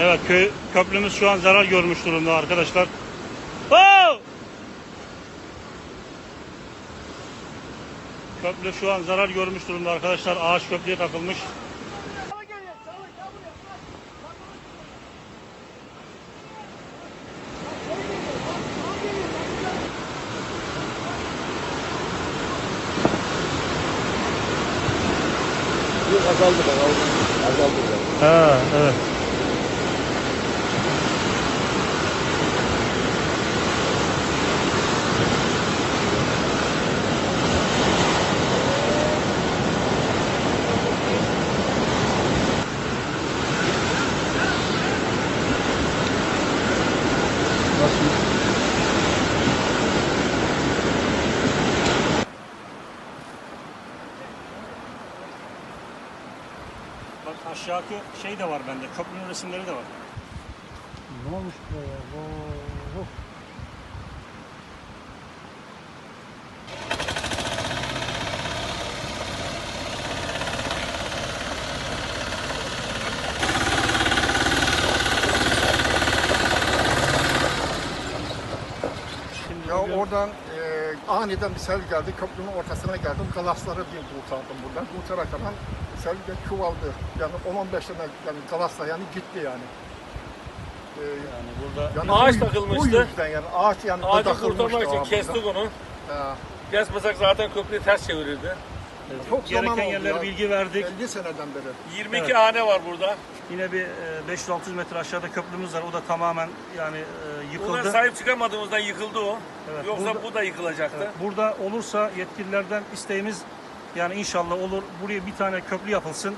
Evet köy köprümüz şu an zarar görmüş durumda arkadaşlar. Oh! Köprü şu an zarar görmüş durumda arkadaşlar. Ağaç köprüye takılmış. Azaldı bak azaldı. Azaldı bak. Ha, evet. Bak aşağıki şey de var bende. Köprünün resimleri de var. Ne olmuş buraya? Oh. Şimdi Ya bugün- oradan e, aniden bir sel geldi. Köprünün ortasına geldim. Kalasları bir kurtardım buradan. Kurtarak hemen sel de çuvaldı. Yani 10-15 tane yani kalaslar yani gitti yani. E, yani burada yani Ağaç bu- takılmıştı. Bu yüzden yani ağaç yani Ağacı takılmıştı kurtarmak için kestik onu. Ha, Kesmesek zaten köprüyü ters çevirirdi. Çok zaman gereken oldu yerlere ya. bilgi verdik. 50 seneden beri. 22 Evet. hane var burada. Yine bir e, 500-600 metre aşağıda köprümüz var. O da tamamen yani e, Buna yıkıldı. sahip çıkamadığımızdan yıkıldı o. Evet, Yoksa burada- bu da yıkılacaktı. Evet, Burada olursa yetkililerden isteğimiz yani inşallah olur. Buraya bir tane köprü yapılsın.